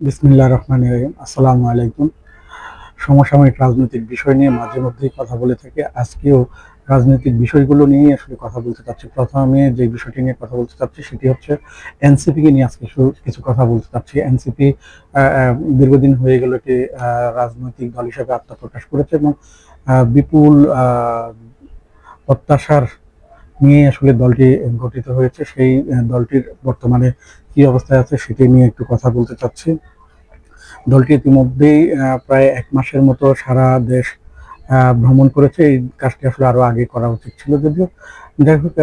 বিসমিল্লাহ রহমান রহিম, আসসালামু আলাইকুম। সমসাময়িক রাজনৈতিক বিষয় নিয়ে মাঝে মধ্যেই কথা বলে থাকি। আজকেও রাজনৈতিক বিষয়গুলো নিয়েই আসলে কথা বলতে চাচ্ছি। প্রথমে যে বিষয়টি নিয়ে কথা বলতে চাচ্ছি সেটি হচ্ছে এনসিপিকে নিয়ে আজকে কিছু কথা বলতে চাচ্ছি। এনসিপি দীর্ঘদিন হয়ে গেল একটি রাজনৈতিক দল হিসেবে আত্মপ্রকাশ করেছে এবং বিপুল প্রত্যাশার নিয়ে আসলে দলটি গঠিত হয়েছে, সেই দলটির বর্তমানে কি অবস্থায় আছে সেটি নিয়ে একটু কথা বলতে চাচ্ছি। দলটি ইতিমধ্যেই প্রায় এক মাসের মতো সারা দেশ ভ্রমণ করেছে। এই কাজটি আসলে আরও আগে করা উচিত ছিল যদিও। যাই হোক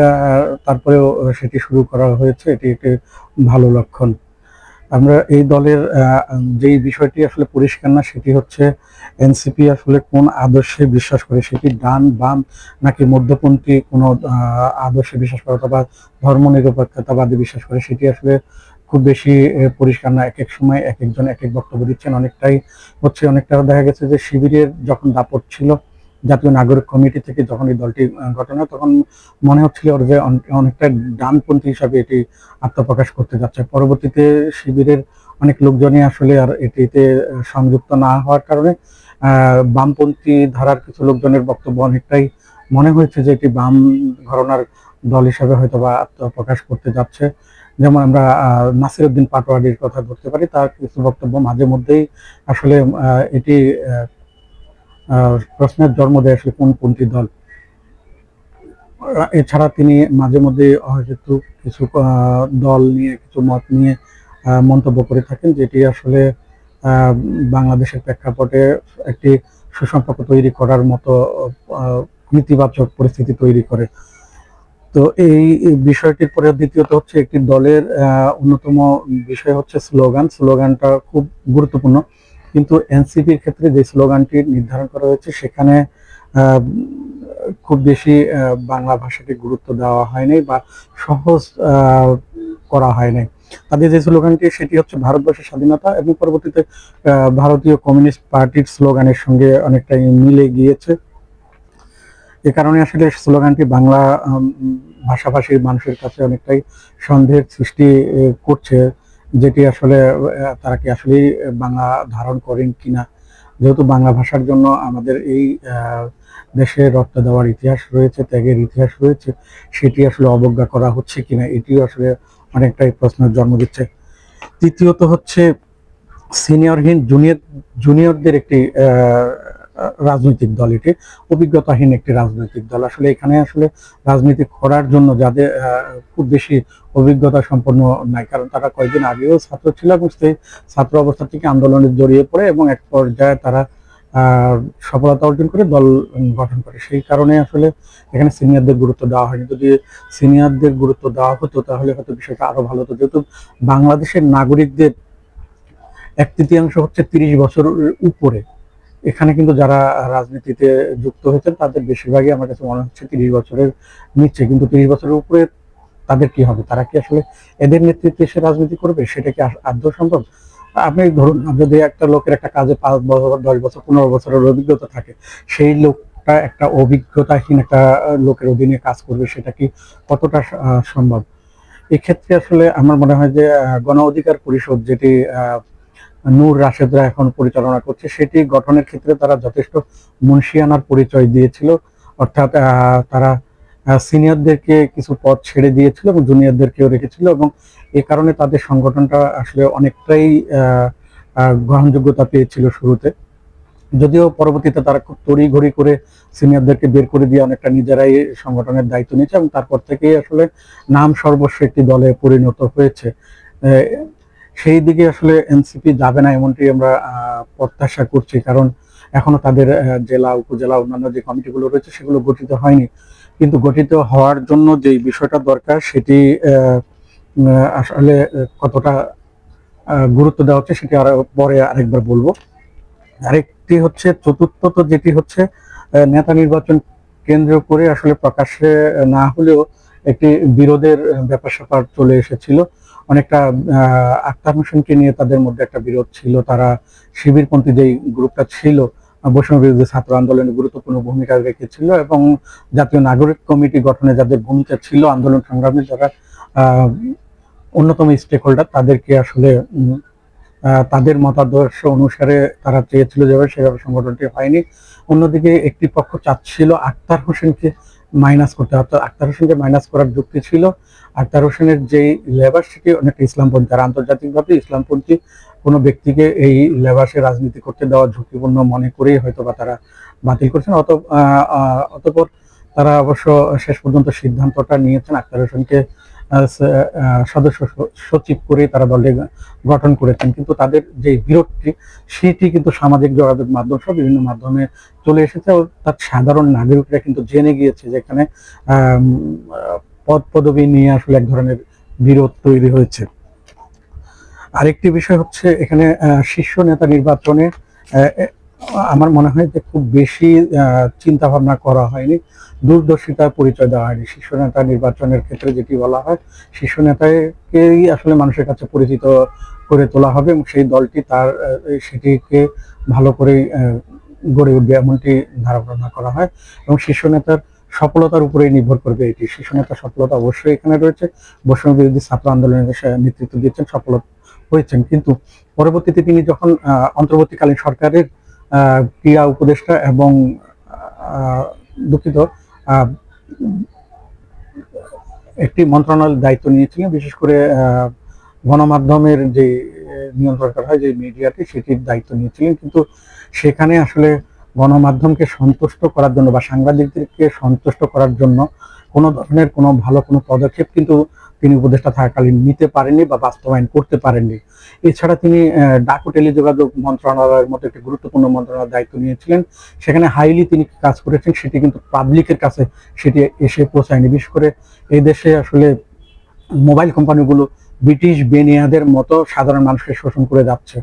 তারপরেও সেটি শুরু করা হয়েছে। এটি একটি ভালো লক্ষণ। আমরা এই দলের যেই বিষয়টি আসলে পরিষ্কার না, সেটি হচ্ছে এনসিপি আসলে কোন আদর্শে বিশ্বাস করে? সেটি ডান, বাম, নাকি মধ্যপন্থী কোনো আদর্শে বিশ্বাস করে অথবা ধর্ম নিরপেক্ষতাবাদী বিশ্বাস করে? সেটি আসলে খুব বেশি পরিষ্কার না। এক এক সময় এক একজন এক এক বক্তব্য দিচ্ছেন। অনেকটাই হচ্ছে, অনেকটা দেখা গেছে যে শিবিরের যখন দাপট ছিল জাতীয় নাগরিক কমিটি থেকে যখন এই দলটি হয় তখন মনে হচ্ছিল যে অনেকটা ডানপন্থী হিসাবে এটি আত্মপ্রকাশ করতে যাচ্ছে। পরবর্তীতে শিবিরের অনেক লোকজনই আসলে আর এটিতে সংযুক্ত না হওয়ার কারণে বামপন্থী ধারার কিছু লোকজনের বক্তব্য অনেকটাই মনে হয়েছে যে এটি বাম ঘরনার দল হিসাবে হয়তো বা আত্মপ্রকাশ করতে যাচ্ছে। যেমন আমরা আহ, নাসিরউদ্দিন পাটোয়ারির কথা ধরতে পারি তার কিছু বক্তব্য মাঝে মধ্যেই আসলে এটি প্রশ্নের জন্ম দেয় আসলে কোন কোনটি দল। এছাড়া তিনি মাঝে মধ্যে হয়তো কিছু দল নিয়ে, কিছু মত নিয়ে মন্তব্য করে থাকেন, যেটি আসলে বাংলাদেশের প্রেক্ষাপটে একটি সুসম্পর্ক তৈরি করার মতো নেতিবাচক পরিস্থিতি তৈরি করে। তো এই বিষয়টির পরে দ্বিতীয়ত হচ্ছে একটি দলের অন্যতম বিষয় হচ্ছে স্লোগান। স্লোগানটা খুব গুরুত্বপূর্ণ। কিন্তু এনসিপির ক্ষেত্রে যে স্লোগানটি নির্ধারণ করা হয়েছে, সেখানে খুব বেশি বাংলা ভাষাকে গুরুত্ব দেওয়া হয়নি বা সহজ করা হয়নি তাদের যে স্লোগানটি, সেটি হচ্ছে ভারতবর্ষের স্বাধীনতা এবং পরবর্তীতে ভারতীয় কমিউনিস্ট পার্টির স্লোগানের সঙ্গে অনেকটাই মিলে গিয়েছে। এ কারণে আসলে স্লোগানটি বাংলা ভাষাভাষীর মানুষের কাছে অনেকটাই সন্দেহের সৃষ্টি করছে। যেটি আসলে তারা কি আসলে বাংলা ধারণ করেন কিনা? যেহেতু বাংলা ভাষার জন্য আমাদের এই দেশে রক্ত দেওয়ার ইতিহাস রয়েছে, ত্যাগের ইতিহাস রয়েছে, সেটি আসলে অবজ্ঞা করা হচ্ছে কিনা, এটিও আসলে অনেকটাই প্রশ্নের জন্ম দিচ্ছে। তৃতীয়ত হচ্ছে সিনিয়রহীন জুনিয়র, জুনিয়রদের একটি রাজনৈতিক দল। এটি অভিজ্ঞতাহীন একটি রাজনৈতিক দল। আসলে এখানে আসলে রাজনীতি করার জন্য যাদের খুব বেশি অভিজ্ঞতা সম্পন্ন নাই, কারণ তারা কয়েকদিন আগেও ছাত্র ছিল এবং সেই ছাত্র অবস্থা থেকে আন্দোলনে জড়িয়ে পড়ে এবং এক পর্যায়ে তারা সফলতা অর্জন করে দল গঠন করে। সেই কারণে আসলে এখানে সিনিয়রদের গুরুত্ব দেওয়া হয়নি। যদি সিনিয়রদের গুরুত্ব দেওয়া হতো, তাহলে হয়তো বিষয়টা আরও ভালো হতো। যেহেতু বাংলাদেশের নাগরিকদের এক তৃতীয়াংশ হচ্ছে তিরিশ বছরের উপরে। এখানে কিন্তু যারা রাজনীতিতে যুক্ত হয়েছেন, তাদের বেশিরভাগই আমার কাছে মনে হচ্ছে তিরিশ বছরের নিচে। কিন্তু তিরিশ বছরের উপরে তাদের কি হবে? তারা কি আসলে এদের নেতৃত্বে এসে রাজনীতি করবে? সেটা কি আদৌ সম্ভব? আপনি ধরুন যদি একটা লোকের একটা কাজে পাঁচ বছর, দশ বছর, পনেরো বছরের অভিজ্ঞতা থাকে, সেই লোকটা একটা অভিজ্ঞতাহীন একটা লোকের অধীনে কাজ করবে, সেটা কি কতটা সম্ভব? এক্ষেত্রে আসলে আমার মনে হয় যে গণ অধিকার পরিষদ যেটি নূর রাশেদরা এখন পরিচালনা করছে। সেটি গঠনের ক্ষেত্রে তারা যথেষ্ট মুন্সিয়ানার পরিচয় দিয়েছিল। অর্থাৎ তারা সিনিয়রদেরকে কিছু পদ ছেড়ে দিয়েছিল এবং জুনিয়রদেরকেও রেখেছিল এবং এ কারণে তাদের সংগঠনটা আসলে অনেকটাই গ্রহণযোগ্যতা পেয়েছিল শুরুতে। যদিও পরবর্তীতে তারা খুব তড়িঘড়ি করে সিনিয়রদেরকে বের করে দিয়ে অনেকটা নিজেরাই সংগঠনের দায়িত্ব নিয়েছে এবং তারপর থেকেই আসলে নাম সর্বস্ব একটি দলে পরিণত হয়েছে। সেই দিকে আসলে এনসিপি যাবে না এমনটি আমরা প্রত্যাশা করছি। কারণ এখনও তাদের জেলা, উপজেলা, অন্যান্য যে কমিটিগুলো রয়েছে সেগুলো গঠিত হয়নি। কিন্তু গঠিত হওয়ার জন্য যে বিষয়টা দরকার সেটি আসলে কতটা গুরুত্ব দেওয়া হচ্ছে সেটি আর পরে আরেকবার বলব। আরেকটি হচ্ছে, চতুর্থত যেটি হচ্ছে নেতা নির্বাচন কেন্দ্র করে আসলে প্রকাশ্যে না হলেও একটি বিরোধের ব্যাপার স্যাপার চলে এসেছিল। অনেকটা আক্তার হোসেনকে নিয়ে তাদের মধ্যে একটা বিরোধ ছিল। তারা শিবিরপন্থী যেই গ্রুপটা ছিল, বৈষম্য বিরোধী ছাত্র আন্দোলনে গুরুত্বপূর্ণ ভূমিকা রেখেছিল এবং জাতীয় নাগরিক কমিটি গঠনে যাদের ভূমিকা ছিল আন্দোলন সংগ্রামে যারা অন্যতম স্টেক হোল্ডার তাদেরকে আসলে তাদের মতাদর্শ অনুসারে তারা চেয়েছিল যেভাবে সেভাবে সংগঠনটি হয়নি। অন্যদিকে একটি পক্ষ চাচ্ছিল আক্তার হোসেনকে মাইনাস করতে অর্থাৎ আক্তার হোসেনকে মাইনাস করার যুক্তি ছিল। আক্তার হোসেনের যেই লেবার সেটি অনেকটা ইসলামপন্থী। আর আন্তর্জাতিকভাবে ইসলামপন্থী কোনো ব্যক্তিকে এই লেবাসে রাজনীতি করতে দেওয়া ঝুঁকিপূর্ণ মনে করেই হয়তো বা তারা বাতিল করছেন। অত আহ, তারা অবশ্য শেষ পর্যন্ত সিদ্ধান্তটা নিয়েছেন আক্তার হোসেনকে। সদস্য সচিব করে তারা দলটি গঠন করেছেন। কিন্তু তাদের যে বিরোধটি, সেটি কিন্তু সামাজিক যোগাযোগ মাধ্যম সহ বিভিন্ন মাধ্যমে চলে এসেছে তার সাধারণ নাগরিকরা কিন্তু জেনে গিয়েছে যে এখানে পদ পদবি নিয়ে আসলে এক ধরনের বিরোধ তৈরি হয়েছে। আরেকটি বিষয় হচ্ছে এখানে শীর্ষ নেতা নির্বাচনে আমার মনে হয় যে খুব বেশি চিন্তা ভাবনা করা হয়নি। দূরদর্শিতার পরিচয় দেওয়া হয়নি। শীর্ষ নেতা নির্বাচনের ক্ষেত্রে যেটি বলা হয় শীর্ষ নেতাকেই আসলে মানুষের কাছে পরিচিত করে তোলা হবে এবং সেই দলটি তার সেটিকে ভালো করে গড়ে উঠবে এমনটি ধারণা করা হয় এবং শীর্ষ নেতার সফলতার উপরেই নির্ভর করবে এটি। শীর্ষ নেতার সফলতা অবশ্যই এখানে রয়েছে। বৈষম্য বিরোধী ছাত্র আন্দোলনের নেতৃত্ব দিয়েছেন সফলতা হয়েছেন। কিন্তু পরবর্তীতে তিনি যখন অন্তর্বর্তীকালীন সরকারের ক্রীড়া উপদেষ্টা এবং দুঃখিত একটি মন্ত্রণালয়ের দায়িত্ব নিয়েছিলেন। বিশেষ করে গণমাধ্যমের যে নিয়ন্ত্রণ করা হয় যে মিডিয়াটি, সেটির দায়িত্ব নিয়েছিলেন। কিন্তু সেখানে আসলে গণমাধ্যমকে সন্তুষ্ট করার জন্য বা সাংবাদিকদেরকে সন্তুষ্ট করার জন্য কোনো ধরনের কোনো ভালো কোনো পদক্ষেপ কিন্তু তিনি উপদেষ্টা থাকাকালীন নিতে পারেননি বা বাস্তবায়ন করতে পারেননি। এছাড়া তিনি ডাক টেলিযোগাযোগ মন্ত্রণালয়ের মতো একটি গুরুত্বপূর্ণ মন্ত্রণালয়ের দায়িত্ব নিয়েছিলেন। সেখানে হাইলি তিনি কাজ করেছেন সেটি কিন্তু পাবলিকের কাছে সেটি এসে পৌঁছায়নি। বিশেষ করে এই দেশে আসলে মোবাইল কোম্পানিগুলো ব্রিটিশ বেনিয়াদের মতো সাধারণ মানুষকে শোষণ করে যাচ্ছে।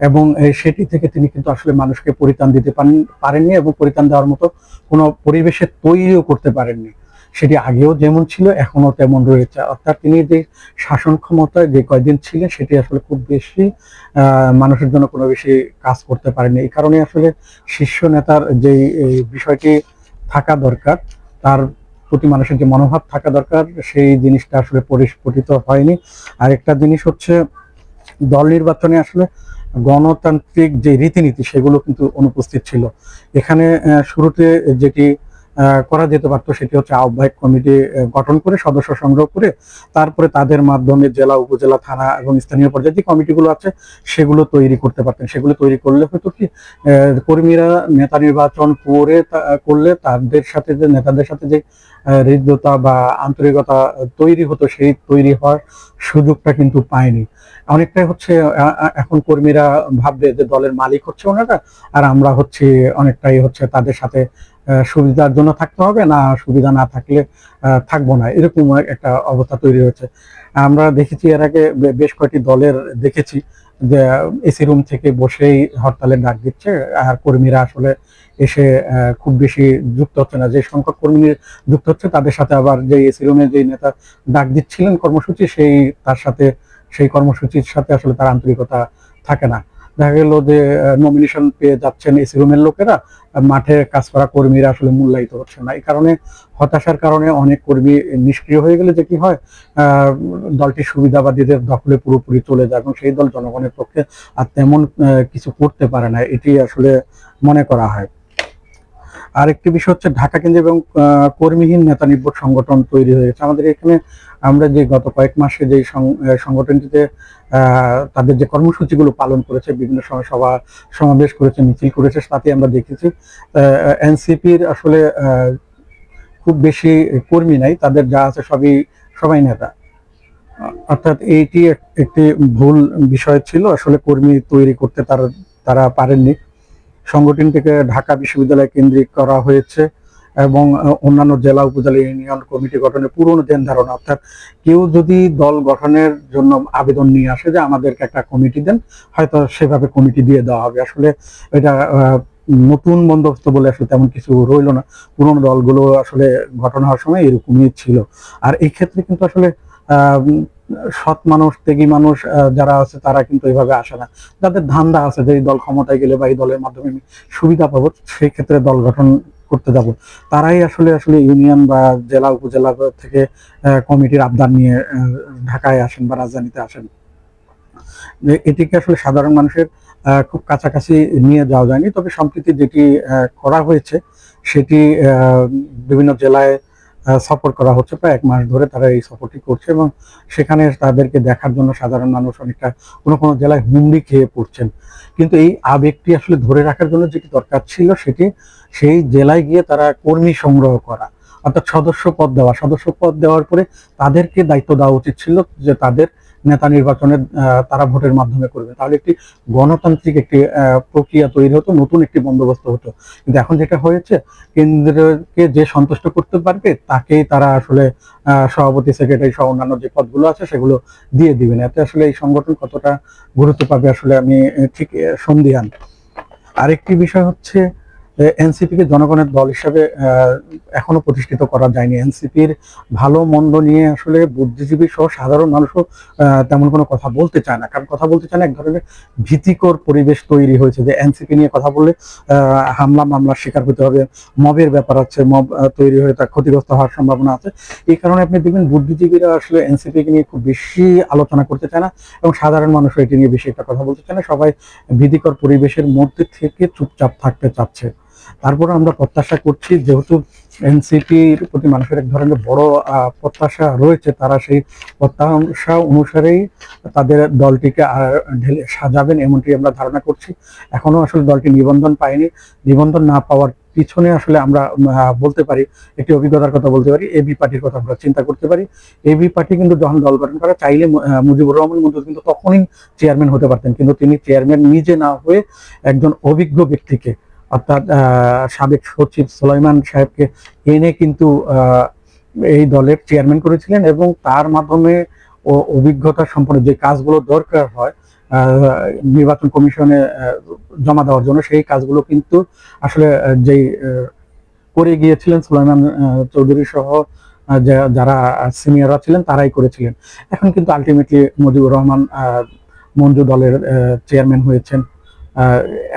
এবং সেটি থেকে তিনি কিন্তু আসলে মানুষকে পরিত্রাণ দিতে পারেন- পারেননি এবং পরিত্রাণ দেওয়ার মতো কোনো পরিবেশে তৈরিও করতে পারেননি। সেটি আগেও যেমন ছিল এখনও তেমন রয়েছে। অর্থাৎ তিনি যে শাসন ক্ষমতায় যে কয়দিন ছিলেন, সেটি আসলে খুব বেশি মানুষের জন্য কোনো বেশি কাজ করতে পারেনি। এই কারণে আসলে শীর্ষ নেতার যে এই বিষয়টি থাকা দরকার, তার প্রতি মানুষের যে মনোভাব থাকা দরকার, সেই জিনিসটা আসলে পরিস্ফুটিত হয়নি। আরেকটা জিনিস হচ্ছে, দল নির্বাচনে আসলে গণতান্ত্রিক যে রীতিনীতি, সেগুলো কিন্তু অনুপস্থিত ছিল। এখানে শুরুতে যেটি করা যেতে পারতো, সেটি হচ্ছে আহ্বায়ক কমিটি গঠন করে, সদস্য সংগ্রহ করে, তারপরে তাদের মাধ্যমে জেলা, উপজেলা, থানা এবং স্থানীয় পর্যায়ে যে কমিটিগুলো আছে, সেগুলো তৈরি করতে পারতেন। সেগুলো তৈরি করলে হয়তো কি কর্মীরা নেতা নির্বাচন করে করলে তাদের সাথে যে, নেতাদের সাথে যে হৃদ্যতা বা আন্তরিকতা তৈরি হতো, সেই তৈরি হওয়ার সুযোগটা কিন্তু পায়নি। অনেকটাই হচ্ছে এখন কর্মীরা ভাববে যে দলের মালিক হচ্ছে ওনারা, আর আমরা হচ্ছে, অনেকটাই হচ্ছে তাদের সাথে সুবিধার জন্য থাকতে হবে, না সুবিধা না থাকলে থাকব না। এরকম একটা অবস্থা তৈরি হয়েছে। আমরা দেখেছি এর আগে বেশ কয়েকটি দলের দেখেছি যে এসি রুম থেকে বসেই হরতালের ডাক দিচ্ছে, আর কর্মীরা আসলে এসে খুব বেশি যুক্ত হচ্ছে না। যে সংখ্যক কর্মী যুক্ত হচ্ছে, তাদের সাথে আবার যে এসি রুমে যে নেতা ডাক দিচ্ছিলেন কর্মসূচি, সেই, তার সাথে, সেই কর্মসূচির সাথে আসলে তার আন্তরিকতা থাকে না। দেখা গেল যে নমিনেশন পেয়ে যাচ্ছেন এসি রুমের লোকেরা মাঠে কাজ করা কর্মীরা আসলে মূল্যায়িত হচ্ছে না। এই কারণে হতাশার কারণে অনেক কর্মী নিষ্ক্রিয় হয়ে গেলে যে কি হয় দলটি সুবিধাবাদীদের দখলে পুরোপুরি চলে যায় এবং সেই দল জনগণের পক্ষে আর তেমন কিছু করতে পারে না। এটি আসলে মনে করা হয়। আরেকটি বিষয় হচ্ছে ঢাকা কেন্দ্র এবং কর্মীহীন নেতা নির্ভর সংগঠন তৈরি হয়ে গেছে আমাদের এখানে আমরা যে গত কয়েক মাসে যে সংগঠনটিতে তাদের যে কর্মসূচিগুলো পালন করেছে, বিভিন্ন সময় সভা সমাবেশ করেছে, মিছিল করেছে, তাতে আমরা দেখেছি এনসিপির আসলে খুব বেশি কর্মী নাই, তাদের যা আছে সবই সবাই নেতা। অর্থাৎ এইটি একটি ভুল বিষয় ছিল, আসলে কর্মী তৈরি করতে তারা তারা পারেননি। সংগঠনটিকে ঢাকা বিশ্ববিদ্যালয় কেন্দ্রিক করা হয়েছে এবং অন্যান্য জেলা উপজেলা ইউনিয়ন কমিটি গঠনের পুরনো ধ্যান ধারণা। অর্থাৎ কেউ যদি দল গঠনের জন্য আবেদন নিয়ে আসে যে আমাদেরকে একটা কমিটি দেন, হয়তো সেভাবে কমিটি দিয়ে দেওয়া হবে। আসলে এটা নতুন বন্দোবস্ত বলে আসলে তেমন কিছু রইল না। পুরনো দলগুলো আসলে গঠন হওয়ার সময় এরকমই ছিল। আর এই ক্ষেত্রে কিন্তু আসলে সৎ মানুষ, ত্যাগী মানুষ যারা আছে তারা কিন্তু এইভাবে আসে না। যাদের ধান্দা আছে যে দল ক্ষমতায় গেলে বা এই দলের মাধ্যমে আমি সুবিধা পাবো, সেই ক্ষেত্রে দল গঠন করতে যাব। তারাই আসলে আসলে ইউনিয়ন বা জেলা, উপজেলা থেকে কমিটির আবদার নিয়ে ঢাকায় আসেন বা রাজধানীতে আসেন। এটিকে আসলে সাধারণ মানুষের খুব কাছাকাছি নিয়ে যাওয়া যায়নি। তবে সম্প্রতি যেটি করা হয়েছে, সেটি বিভিন্ন জেলায় সফর করা হচ্ছে। প্রায় এক মাস ধরে তারা এই সফরটি করছে এবং সেখানে তাদেরকে দেখার জন্য সাধারণ মানুষ অনেকটা কোনো কোনো জেলায় হুমড়ি খেয়ে পড়ছেন। কিন্তু এই আবেগটি আসলে ধরে রাখার জন্য যেটি দরকার ছিল সেটি সেই জেলায় গিয়ে তারা কর্মী সংগ্রহ করা, অর্থাৎ সদস্য পদ দেওয়া। সদস্য পদ দেওয়ার পরে তাদেরকে দায়িত্ব দেওয়া উচিত ছিল যে তাদের নেতা নির্বাচনের তারা ভোটের মাধ্যমে করবে। তাহলে একটি গণতান্ত্রিক একটি প্রক্রিয়া তৈরি হতো নতুন একটি বন্দোবস্ত হতো। কিন্তু এখন যেটা হয়েছে কেন্দ্রকে যে সন্তুষ্ট করতে পারবে তাকেই তারা আসলে সভাপতি সেক্রেটারি সহ অন্যান্য যে পদগুলো আছে সেগুলো দিয়ে দিবেন। এতে আসলে এই সংগঠন কতটা গুরুত্ব পাবে আসলে আমি ঠিক আহ, সন্দিহান আরেকটি বিষয় হচ্ছে এনসিপি কে জনগণের দল হিসাবে এখনও প্রতিষ্ঠিত করা যায়নি। এনসিপির ভালো মন্দ নিয়ে আসলে বুদ্ধিজীবী সহ সাধারণ মানুষও তেমন কোনো কথা বলতে চায় না। কারণ কথা বলতে চায় না এক ধরনের ভীতিকর পরিবেশ তৈরি হয়েছে যে এনসিপি নিয়ে কথা বললে হামলা মামলার শিকার হতে হবে, মবের ব্যাপার আছে, মব তৈরি হয়ে তা ক্ষতিগ্রস্ত হওয়ার সম্ভাবনা আছে। এই কারণে আপনি দেখবেন বুদ্ধিজীবীরা আসলে এনসিপি কে নিয়ে খুব বেশি আলোচনা করতে চায় না এবং সাধারণ মানুষও এটি নিয়ে বেশি একটা কথা বলতে চায় না। সবাই ভীতিকর পরিবেশের মধ্যে থেকে চুপচাপ থাকতে চাচ্ছে। তারপর আমরা প্রত্যাশা করছি, যেহেতু এনসিপির প্রতি মানুষের এক ধরনের বড় প্রত্যাশা রয়েছে, তারা সেই প্রত্যাশা অনুসারেই তাদের দলটিকে ঢেলে সাজাবেন এমনটি আমরা ধারণা করছি। এখনও আসলে দলটি নিবন্ধন পায়নি। নিবন্ধন না পাওয়ার পিছনে আসলে আমরা বলতে পারি, একটি অভিজ্ঞতার কথা বলতে পারি এবি পার্টির কথা আমরা চিন্তা করতে পারি। এবি পার্টি কিন্তু যখন দল গঠন করা, চাইলে মুজিবুর রহমান মঞ্জু কিন্তু তখনই চেয়ারম্যান হতে পারতেন, কিন্তু তিনি চেয়ারম্যান নিজে না হয়ে একজন অভিজ্ঞ ব্যক্তিকে অর্থাৎ সাবেক সচিব সুলাইমান সাহেবকে এনে কিন্তু এই দলের চেয়ারম্যান করেছিলেন এবং তার মাধ্যমে অভিজ্ঞতা সম্পন্ন যে কাজগুলো দরকার হয় নির্বাচন কমিশনে জমা দেওয়ার জন্য সেই কাজগুলো কিন্তু আসলে যেই করে গিয়েছিলেন সুলাইমান চৌধুরী সহ যা- যারা সিনিয়ররা ছিলেন তারাই করেছিলেন। এখন কিন্তু আলটিমেটলি মুজিবুর রহমান মঞ্জু দলের চেয়ারম্যান হয়েছেন।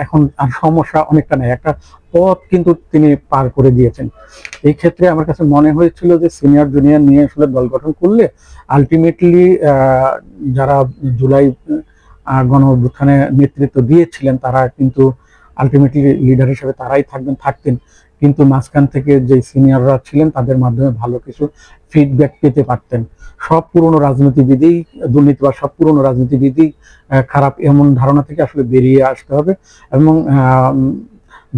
এখন আর সমস্যা অনেকটা নেই। একটা পথ কিন্তু তিনি পার করে দিয়েছেন। এই ক্ষেত্রে আমার কাছে মনে হয়েছিল যে সিনিয়র, জুনিয়র নিয়ে আসলে দল গঠন করলে আলটিমেটলি যারা জুলাই গণ নেতৃত্ব দিয়েছিলেন, তারা কিন্তু আলটিমেটলি লিডার হিসেবে তারাই থাকবেন, থাকতেন। কিন্তু মাঝখান থেকে যে সিনিয়ররা ছিলেন, তাদের মাধ্যমে ভালো কিছু ফিডব্যাক পেতে পারতেন। সব পুরনো রাজনীতিবিদই দুর্নীতি বা সব পুরনো রাজনীতিবিদই খারাপ এমন ধারণা থেকে আসলে বেরিয়ে আসতে হবে এবং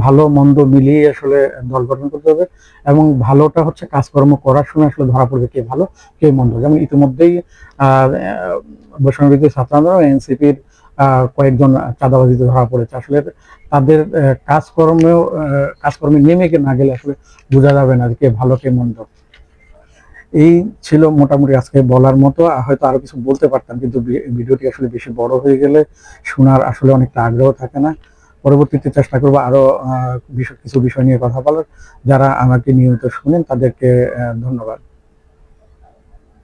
ভালো, মন্দ মিলিয়ে আসলে দল গঠন করতে হবে এবং ভালোটা হচ্ছে কাজকর্ম করার সময় আসলে ধরা পড়বে কে ভালো, কে মন্দ। যেমন ইতিমধ্যেই, আহ বৈষম্যবিদ্যুৎ ছাত্র আন্দোলন, এনসিপির কয়েকজন চাঁদাবাজিতে ধরা পড়েছে। আসলে তাদের কাজকর্মেও কাজকর্মে নেমে না গেলে আসলে বোঝা যাবে না কে ভালো, কে মন্দ। এই ছিল মোটামুটি আজকে বলার মতো। হয়তো আরও কিছু বলতে পারতাম, কিন্তু ভিডিওটি আসলে বেশি বড় হয়ে গেলে শোনার আসলে অনেকটা আগ্রহ থাকে না। পরবর্তীতে চেষ্টা করব আরও কিছু বিষয় নিয়ে কথা বলার। যারা আমাকে নিয়মিত শুনেন তাদেরকে ধন্যবাদ।